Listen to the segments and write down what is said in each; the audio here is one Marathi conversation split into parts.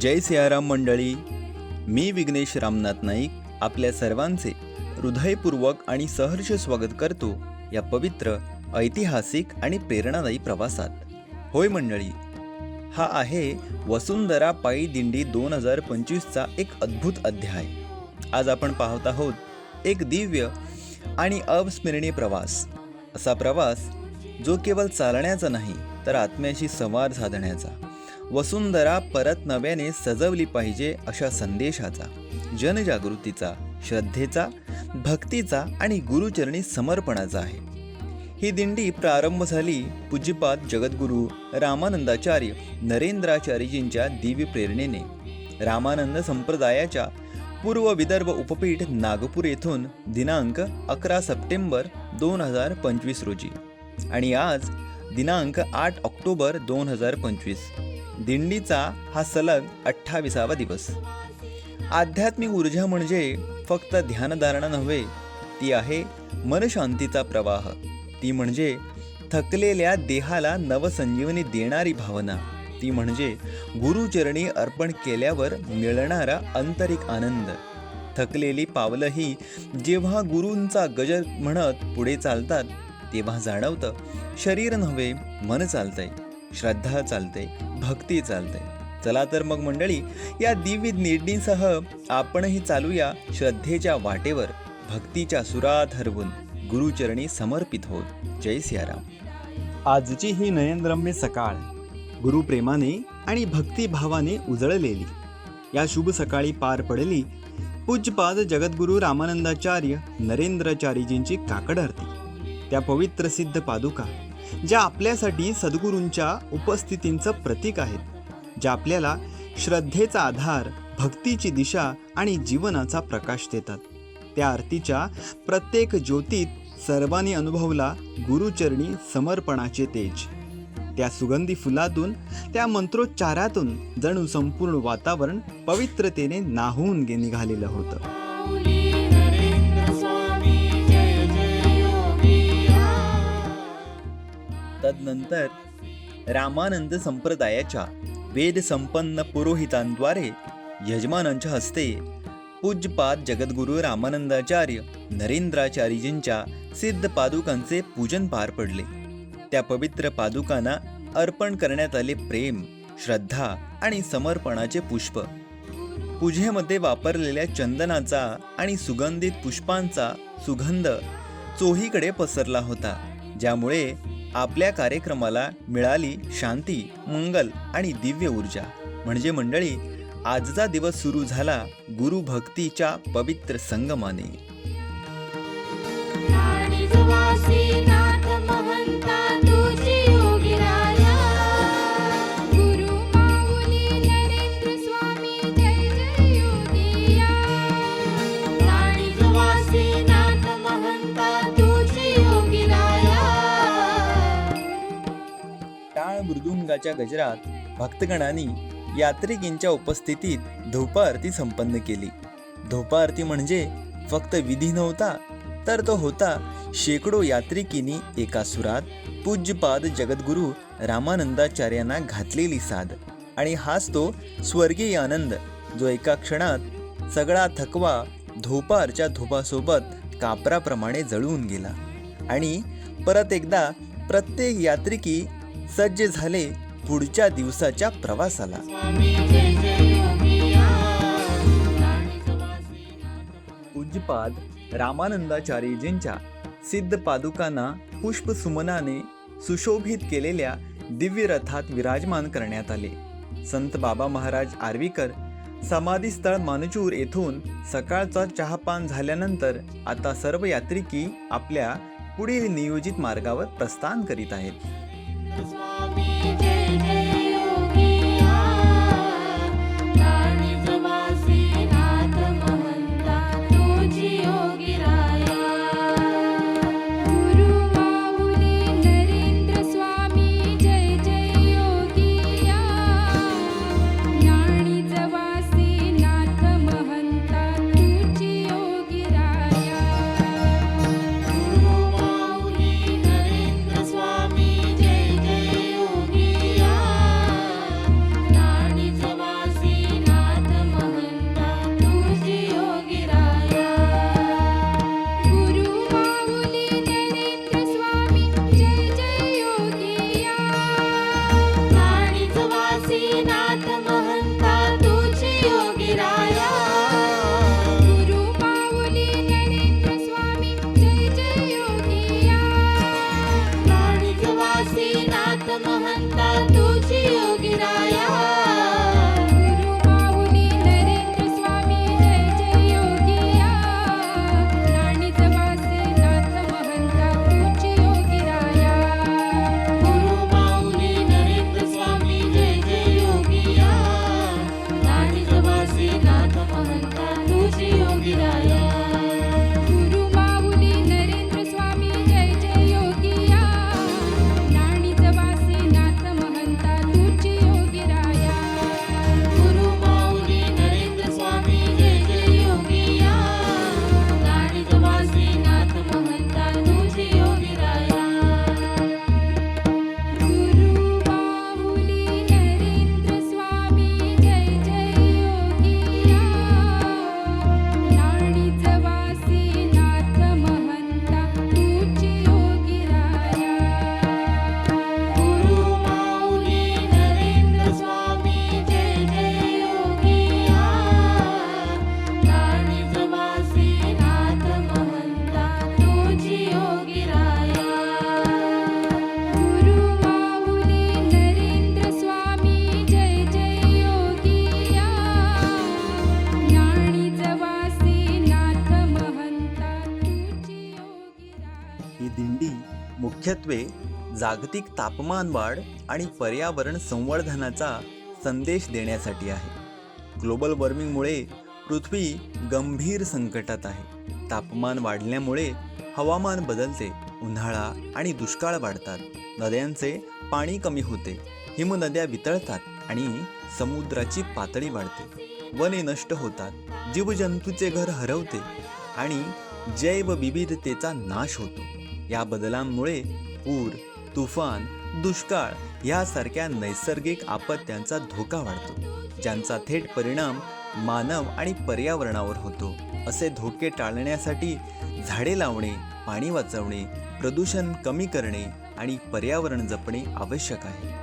जय सियाराम मंडळी. मी विघ्नेश रामनाथ नाईक आपल्या सर्वांचे हृदयपूर्वक आणि सहर्ष स्वागत करतो या पवित्र ऐतिहासिक आणि प्रेरणादायी प्रवासात. होय मंडळी हा आहे वसुंधरा पायी दिंडी दोन हजार पंचवीसचा एक अद्भुत अध्याय. आज आपण पाहत आहोत एक दिव्य आणि अविस्मरणीय प्रवास. असा प्रवास जो केवळ चालण्याचा नाही तर आत्म्याशी संवाद साधण्याचा. वसुंधरा परत नव्याने सजवली पाहिजे अशा संदेशाचा जनजागृतीचा श्रद्धेचा भक्तीचा आणि गुरुचरणी समर्पणाचा आहे. ही दिंडी प्रारंभ झाली पूज्यपाद जगद्गुरू रामानंदाचार्य नरेंद्राचार्यजींच्या दिव्य प्रेरणेने. रामानंद संप्रदायाच्या पूर्व विदर्भ उपपीठ नागपूर येथून दिनांक अकरा सप्टेंबर दोन हजार पंचवीस रोजी आणि आज दिनांक आठ ऑक्टोबर दोन हजार पंचवीस. दिंडीचा हा सलग अठ्ठावीसावा दिवस. आध्यात्मिक ऊर्जा म्हणजे फक्त ध्यानधारणा नव्हे ती आहे मनशांतीचा प्रवाह. ती म्हणजे थकलेल्या देहाला नवसंजीवनी देणारी भावना. ती म्हणजे गुरुचरणी अर्पण केल्यावर मिळणारा आंतरिक आनंद. थकलेली पावलंही जेव्हा गुरूंचा गजर म्हणत पुढे चालतात तेव्हा जाणवतं शरीर नव्हे मन चालतंय. श्रद्धा चालते भक्ती चालते. चला तर मग मंडळी या दिव्य निर्णीसह आपणही चालूया श्रद्धेच्या वाटेवर भक्तीच्या सुरात हरवून गुरुचरणी समर्पित होत. जय सियाराम. आजची ही नयनरम्य सकाळ गुरुप्रेमाने आणि भक्तिभावाने उजळलेली. या शुभ सकाळी पार पडली पूज्यपाद जगद्गुरू रामानंदाचार्य नरेंद्राचार्यजींची काकड आरती. त्या पवित्र सिद्ध पादुका ज्या आपल्यासाठी सद्गुरूंच्या उपस्थितींचं प्रतीक आहेत ज्या आपल्याला श्रद्धेचा आधार भक्तीची दिशा आणि जीवनाचा प्रकाश देतात. त्या आरतीच्या प्रत्येक ज्योतीत सर्वांनी अनुभवला गुरुचरणी समर्पणाचे तेज. त्या सुगंधी फुलातून त्या मंत्रोच्चारातून जणू संपूर्ण वातावरण पवित्रतेने नाहून निघालेलं होतं. नंतर रामानंद संप्रदायाच्या वेदसंपन्न पुरोहितांद्वारे यजमानांच्या हस्ते पूज्यपाद जगद्गुरू रामानंदाचार्य नरेंद्राचार्यजींच्या सिद्ध पादुकांचे पूजन पार पडले. त्या पवित्र पादुकांना अर्पण करण्यात आले प्रेम श्रद्धा आणि समर्पणाचे पुष्प. पूजेमध्ये वापरलेल्या चंदनाचा आणि सुगंधित पुष्पांचा सुगंध चोहीकडे पसरला होता ज्यामुळे आपल्या कार्यक्रमाला मिळाली शांती मंगल आणि दिव्य ऊर्जा. म्हणजे मंडळी आजचा दिवस सुरू झाला गुरुभक्तीच्या पवित्र संगमाने. मृदुंगाच्या गजरात भक्तगणांनी यात्रिकींच्या उपस्थितीत धोपा आरती संपन्न केली. धोपा आरती म्हणजे फक्त विधी नव्हता तर तो होता शेकडो यात्रिकींनी एका सुरात पूज्यपाद जगद्गुरू रामानंदाचार्यांना घातलेली साध. आणि हाच तो स्वर्गीय आनंद जो एका क्षणात सगळा थकवा धोपारच्या धोपासोबत कापराप्रमाणे जळून गेला. आणि परत एकदा प्रत्येक यात्रिकी सज्ज झाले पुढच्या दिवसाच्या प्रवासाला. पूज्यपाद रामानंदाचार्यजींच्या सिद्ध पादुकांना पुष्पसुमनाने सुशोभित केलेल्या दिव्य रथात विराजमान करण्यात आले. संत बाबा महाराज आर्वीकर समाधीस्थळ मानचूर येथून सकाळचा चहापान झाल्यानंतर आता सर्व यात्रिकी आपल्या पुढील नियोजित मार्गावर प्रस्थान करीत आहेत. is. महंता तुझी योगिराया मुख्यत्वे जागतिक तापमान वाढ आणि पर्यावरण संवर्धनाचा संदेश देण्यासाठी आहे. ग्लोबल वॉर्मिंगमुळे पृथ्वी गंभीर संकटात आहे. तापमान वाढल्यामुळे हवामान बदलते उन्हाळा आणि दुष्काळ वाढतात. नद्यांचे पाणी कमी होते हिमनद्या वितळतात आणि समुद्राची पातळी वाढते. वने नष्ट होतात जीवजंतूचे घर हरवते आणि जैवविविधतेचा नाश होतो. या बदलांमुळे पूर तुफान दुष्काळ यासारख्या नैसर्गिक आपत्त्यांचा धोका वाढतो ज्यांचा थेट परिणाम मानव आणि पर्यावरणावर होतो. असे धोके टाळण्यासाठी झाडे लावणे पाणी वाचवणे प्रदूषण कमी करणे आणि पर्यावरण जपणे आवश्यक आहे.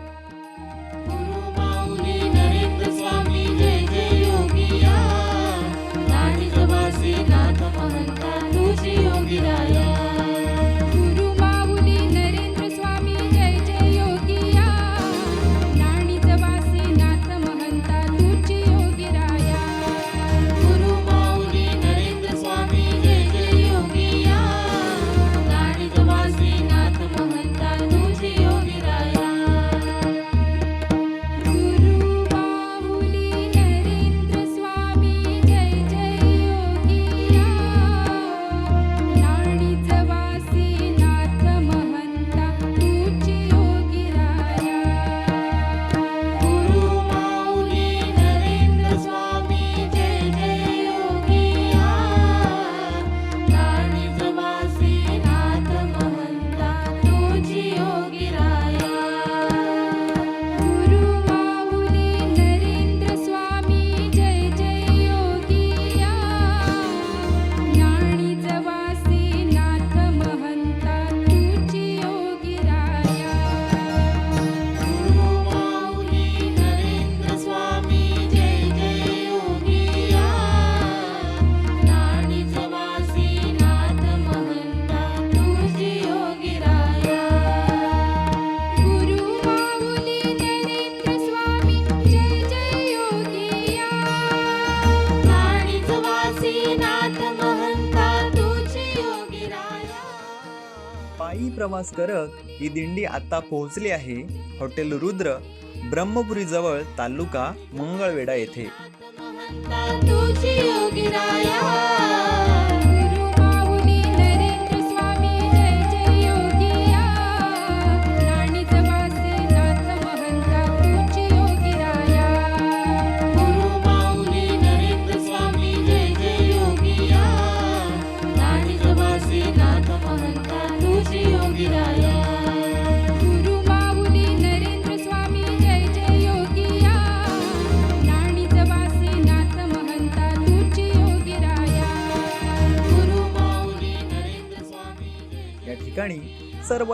प्रवास करत ही दिंडी आता पोहोचली आहे हॉटेल रुद्र ब्रह्मपुरी जवळ तालुका मंगळवेढा येथे.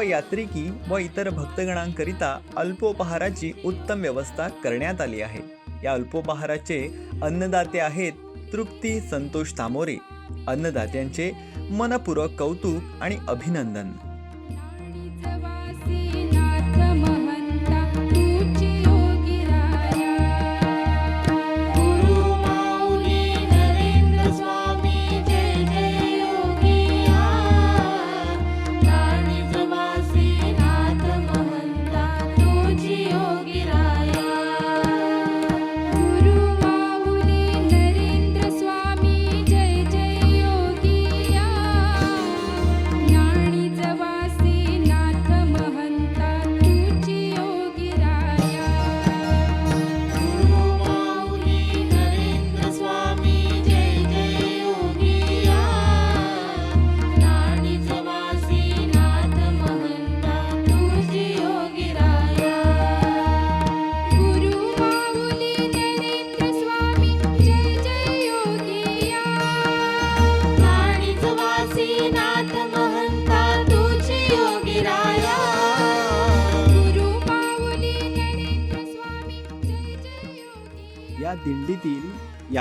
यात्रिकी व इतर भक्तगणांकरिता अल्पोपहाराची उत्तम व्यवस्था करण्यात आली आहे. या अल्पोपहाराचे अन्नदाते आहेत तृप्ती संतोष तामोरे. अन्नदात्यांचे मनपूर्वक कौतुक आणि अभिनंदन.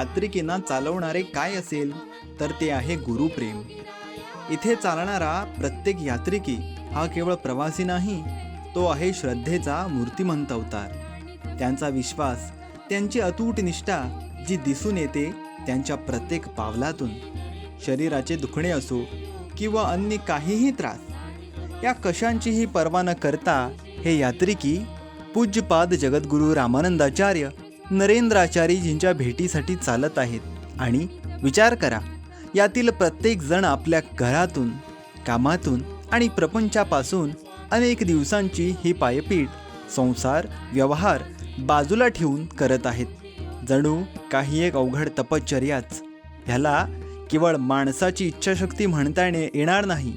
यात्रिकींना चालवणारे काय असेल तर ते आहे गुरुप्रेम. इथे चालणारा प्रत्येक यात्रिकी हा केवळ प्रवासी नाही तो आहे श्रद्धेचा मूर्तिमंत अवतार. त्यांचा विश्वास त्यांची अतूट निष्ठा जी दिसून येते त्यांच्या प्रत्येक पावलातून. शरीराचे दुखणे असो किंवा अन्य काहीही त्रास या कशांचीही पर्वा न करता हे यात्रिकी पूज्यपाद जगद्गुरू रामानंदाचार्य नरेंद्राचार्यजींच्या भेटीसाठी चालत आहेत. आणि विचार करा यातील प्रत्येक जण आपल्या घरातून कामातून आणि प्रपंचापासून अनेक दिवसांची ही पायपीट संसार व्यवहार बाजूला ठेवून करत आहेत. जणू काही एक अवघड तपश्चर्याच. ह्याला केवळ माणसाची इच्छाशक्ती म्हणता येणे येणार नाही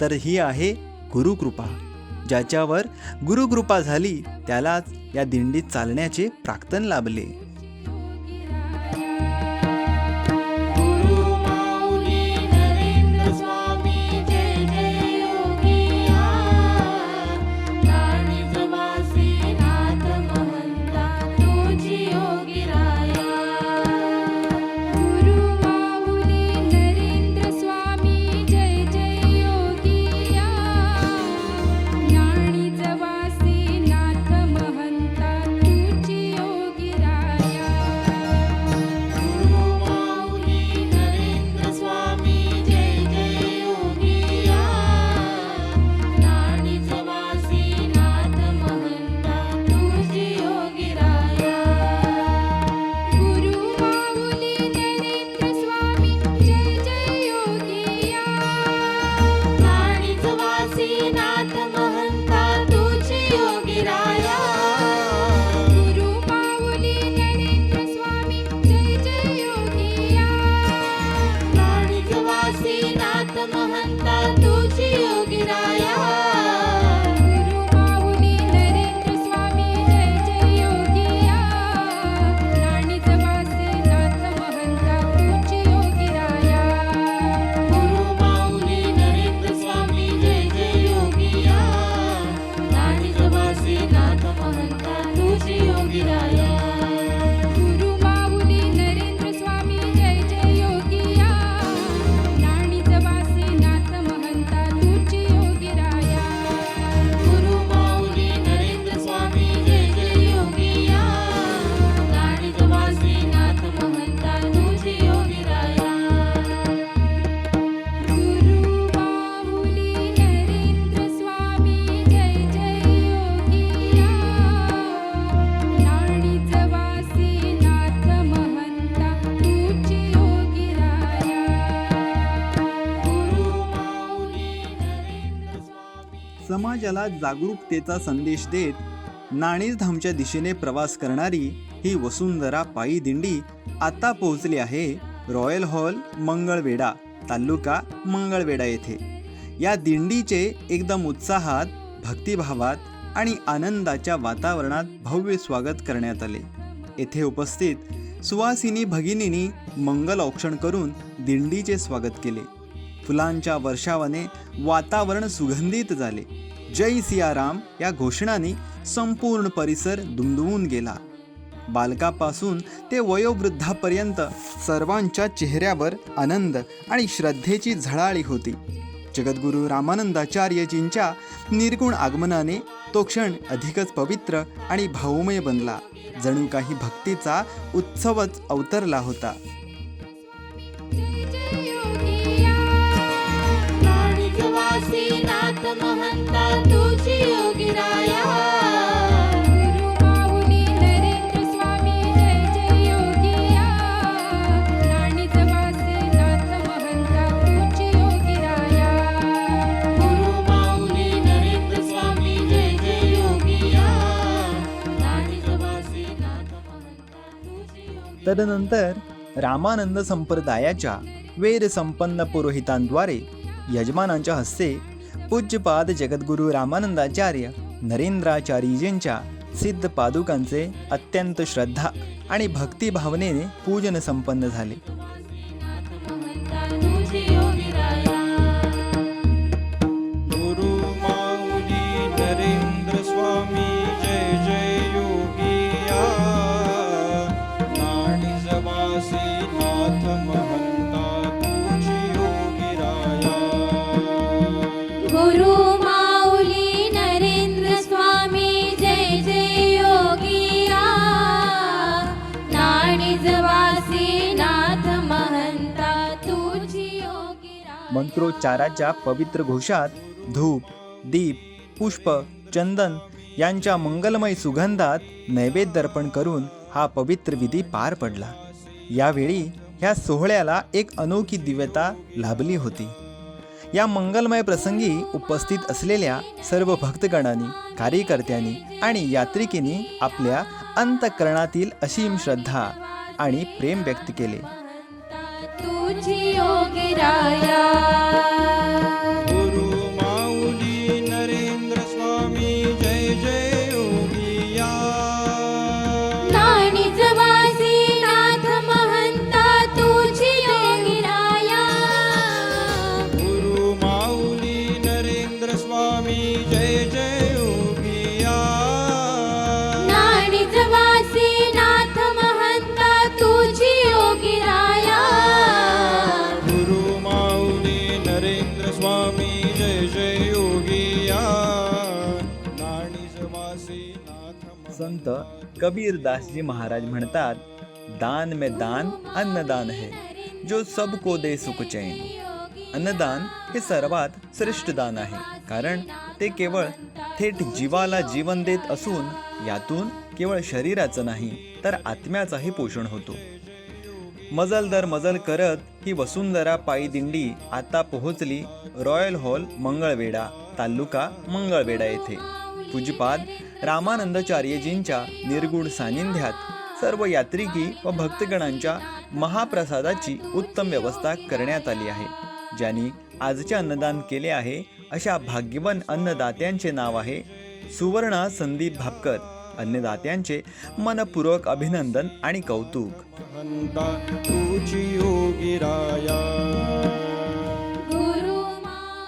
तर ही आहे गुरुकृपा. ज्याच्यावर गुरुकृपा झाली त्यालाच या दिंडीत चालण्याचे प्राक्तन लाभले. समाजाला जागरूकतेचा संदेश देत नाणीधामच्या दिशेने प्रवास करणारी ही वसुंधरा पायी दिंडी आता पोहोचली आहे रॉयल हॉल मंगळवेढा तालुका मंगळवेढा येथे. या दिंडीचे एकदम उत्साहात भक्तिभावात आणि आनंदाच्या वातावरणात भव्य स्वागत करण्यात आले. येथे उपस्थित सुवासिनी भगिनींनी मंगल औक्षण करून दिंडीचे स्वागत केले. फुलांच्या वर्षावाने वातावरण सुगंधित झाले. जय सियाराम या घोषणाने संपूर्ण परिसर दुमदुमून गेला. बालकापासून ते वयोवृद्धापर्यंत सर्वांच्या चेहऱ्यावर आनंद आणि श्रद्धेची झळाळी होती. जगद्गुरू रामानंदाचार्यजींच्या निर्गुण आगमनाने तो क्षण अधिकच पवित्र आणि भावमय बनला. जणू काही भक्तीचा उत्सवच अवतरला होता. जय तदनंतर रामानंद संप्रदायाच्या वेद संपन्न पुरोहितांद्वारे यजमानांच्या हस्ते पूज्यपाद जगद्गुरू रामानंदाचार्य नरेंद्राचार्यजींच्या सिद्ध पादुकांचे अत्यंत श्रद्धा आणि भक्तिभावनेने पूजन संपन्न झाले. मंत्रोच्चाराच्या पवित्र घोषात धूप दीप पुष्प चंदन यांच्या मंगलमय सुगंधात नैवेद्य अर्पण करून हा पवित्र विधी पार पडला. यावेळी ह्या सोहळ्याला एक अनोखी दिव्यता लाभली होती. या मंगलमय प्रसंगी उपस्थित असलेल्या सर्व भक्तगणांनी कार्यकर्त्यांनी आणि यात्रिकींनी आपल्या अंतकरणातील असीम श्रद्धा आणि प्रेम व्यक्त केले. तुझी योगी संत महाराज म्हणतात दान में दान अन्नदान है जो सबको दे सुख चैन. अन्नदान हे सर्वात श्रेष्ठ दान आहे कारण ते केवळ थेट जीवाला जीवन देत असून यातून केवळ शरीराचं नाही तर आत्म्याचाही पोषण होतो. मजल दर मजल करत ही वसुंधरा पायी दिंडी आता पोहोचली रॉयल हॉल मंगळवेढा तालुका मंगळवेढा येथे. पूजपाद रामानंदाचार्यजींच्या निर्गुण सानिध्यात सर्व यात्रिकी व भक्तगणांच्या महाप्रसादाची उत्तम व्यवस्था करण्यात आली आहे ज्यांनी आजचे अन्नदान केले आहे अशा भाग्यवान अन्नदात्यांचे नाव आहे सुवर्णा संदीप भापकर. अन्नदात्यांचे मनपूर्वक अभिनंदन आणि कौतुक.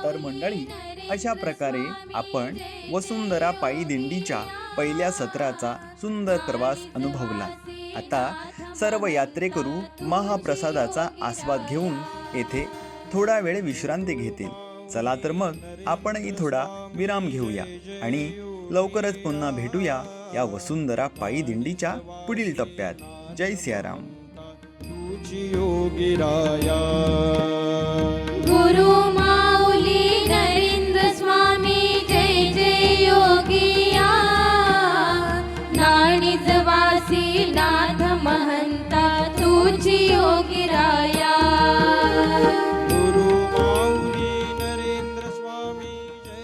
तर मंडळी अशा प्रकारे आपण वसुंधरा पायी दिंडीच्या पहिल्या सत्राचा सुंदर प्रवास अनुभवला. आता सर्व यात्रेकरू महाप्रसादाचा आस्वाद घेऊन येथे थोडा वेळ विश्रांती घेतील. चला तर मग आपणही थोडा विराम घेऊया आणि लवकरच पुन्हा भेटूया. या वसुंधरा पायी दिंडीच्या पुढील टप्प्यात. जय सियाराम. तुझी योगी राया. गुरु